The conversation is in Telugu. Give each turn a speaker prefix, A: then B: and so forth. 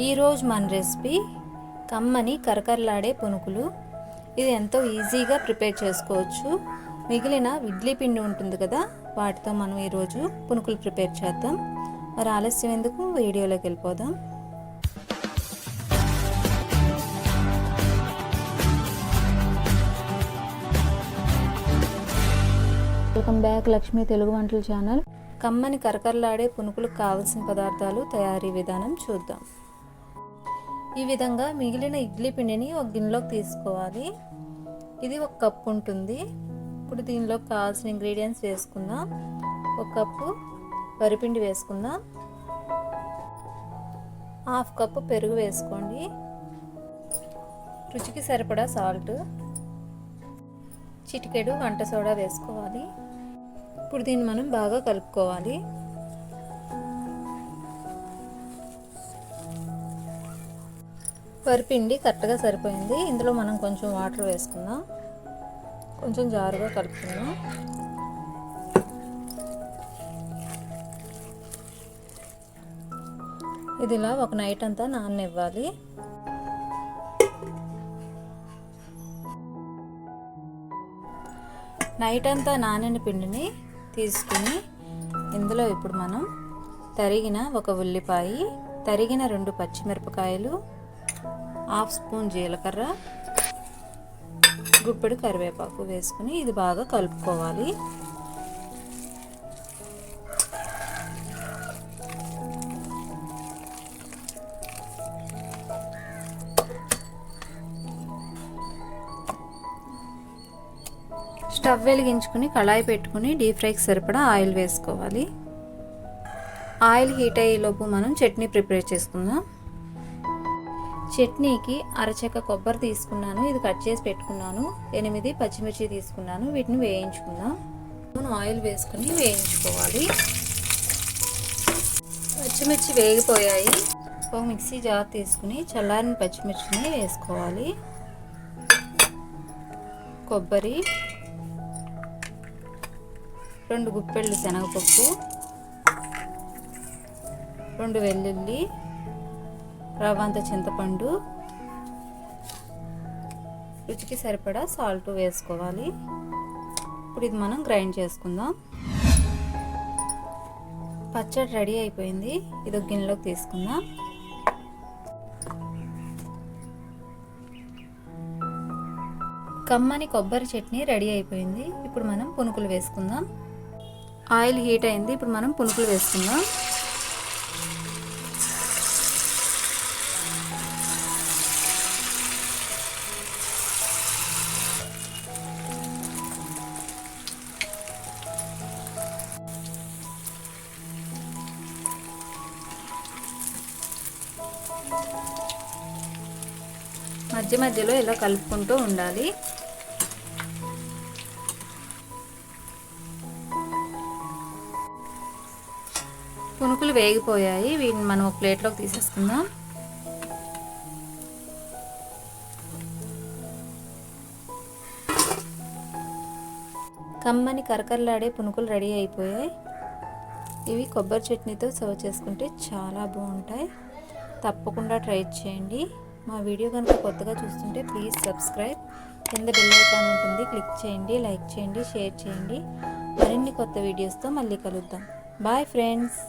A: ఈరోజు మన రెసిపీ కమ్మని కరకరలాడే పునుకులు. ఇది ఎంతో ఈజీగా ప్రిపేర్ చేసుకోవచ్చు. మిగిలిన ఇడ్లీ పిండి ఉంటుంది కదా వాటితో మనం ఈరోజు పునుకులు ప్రిపేర్ చేద్దాం. మరి ఆలస్యం ఎందుకు? వీడియోలోకి వెళ్ళిపోదాం. వెల్కమ్ బ్యాక్ లక్ష్మీ తెలుగు వంటల ఛానల్. కమ్మని కరకరలాడే పునుకులకు కావలసిన పదార్థాలు తయారీ విధానం చూద్దాం. ఈ విధంగా మిగిలిన ఇడ్లీ పిండిని ఒక గిన్నెలోకి తీసుకోవాలి. ఇది ఒక కప్పు ఉంటుంది. ఇప్పుడు దీనిలో కావాల్సిన ఇంగ్రీడియంట్స్ వేసుకుందాం. ఒక కప్పు వరిపిండి వేసుకుందాం. హాఫ్ కప్పు పెరుగు వేసుకోండి. రుచికి సరిపడా సాల్ట్. చిటికెడు వంట సోడా వేసుకోవాలి. ఇప్పుడు దీన్ని మనం బాగా కలుపుకోవాలి. వరిపిండి కరెక్ట్గా సరిపోయింది. ఇందులో మనం కొంచెం వాటర్ వేసుకుందాం. కొంచెం జారుగా కలుపుకుందాం. ఇది ఇలా ఒక నైట్ అంతా నాననివ్వాలి. నైట్ అంతా నానిన పిండిని తీసుకుని ఇందులో ఇప్పుడు మనం తరిగిన ఒక ఉల్లిపాయ తరిగిన రెండు పచ్చిమిరపకాయలు హాఫ్ స్పూన్ జీలకర్ర గుప్పెడు కరివేపాకు వేసుకుని ఇది బాగా కలుపుకోవాలి. స్టవ్ వెలిగించుకుని కళాయి పెట్టుకుని డీప్ ఫ్రైకి సరిపడా ఆయిల్ వేసుకోవాలి. ఆయిల్ హీట్ అయ్యేలోపు మనం చట్నీ ప్రిపేర్ చేసుకుందాం. చట్నీకి అరచెక్క కొబ్బరి తీసుకున్నాను. ఇది కట్ చేసి పెట్టుకున్నాను. ఎనిమిది పచ్చిమిర్చి తీసుకున్నాను. వీటిని వేయించుకుందాం. మనం ఆయిల్ వేసుకుని వేయించుకోవాలి. పచ్చిమిర్చి వేగిపోయాయి. ఒక మిక్సీ జార్ తీసుకుని చల్లారిన పచ్చిమిర్చిని వేసుకోవాలి. కొబ్బరి. రెండు గుప్పెళ్ళు శనగపప్పు. రెండు వెల్లుల్లి. రవ్వంత చింతపండు. రుచికి సరిపడా సాల్ట్ వేసుకోవాలి. ఇప్పుడు ఇది మనం గ్రైండ్ చేసుకుందాం. పచ్చడి రెడీ అయిపోయింది. ఇది ఒక గిన్నెలోకి తీసుకుందాం. కమ్మని కొబ్బరి చట్నీ రెడీ అయిపోయింది. ఇప్పుడు మనం పునుకులు వేసుకుందాం. ఆయిల్ హీట్ అయింది. ఇప్పుడు మనం పునుకులు వేసుకుందాం. మధ్య మధ్యలో ఇలా కలుపుకుంటూ ఉండాలి. పునుకులు వేగిపోయాయి. వీటిని మనం ఒక ప్లేట్లోకి తీసేసుకుందాం. కమ్మని కరకరలాడే పునుకులు రెడీ అయిపోయాయి. ఇవి కొబ్బరి చట్నీతో సర్వ్ చేసుకుంటే చాలా బాగుంటాయి. తప్పకుండా ట్రై చేయండి. మా వీడియో కనుక కొత్తగా చూస్తుంటే ప్లీజ్ సబ్స్క్రైబ్. కింద బెల్ ఐకాన్ ఉంటుంది. క్లిక్ చేయండి లైక్ చేయండి షేర్ చేయండి. మరిన్ని కొత్త వీడియోస్తో మళ్ళీ కలుద్దాం. Bye friends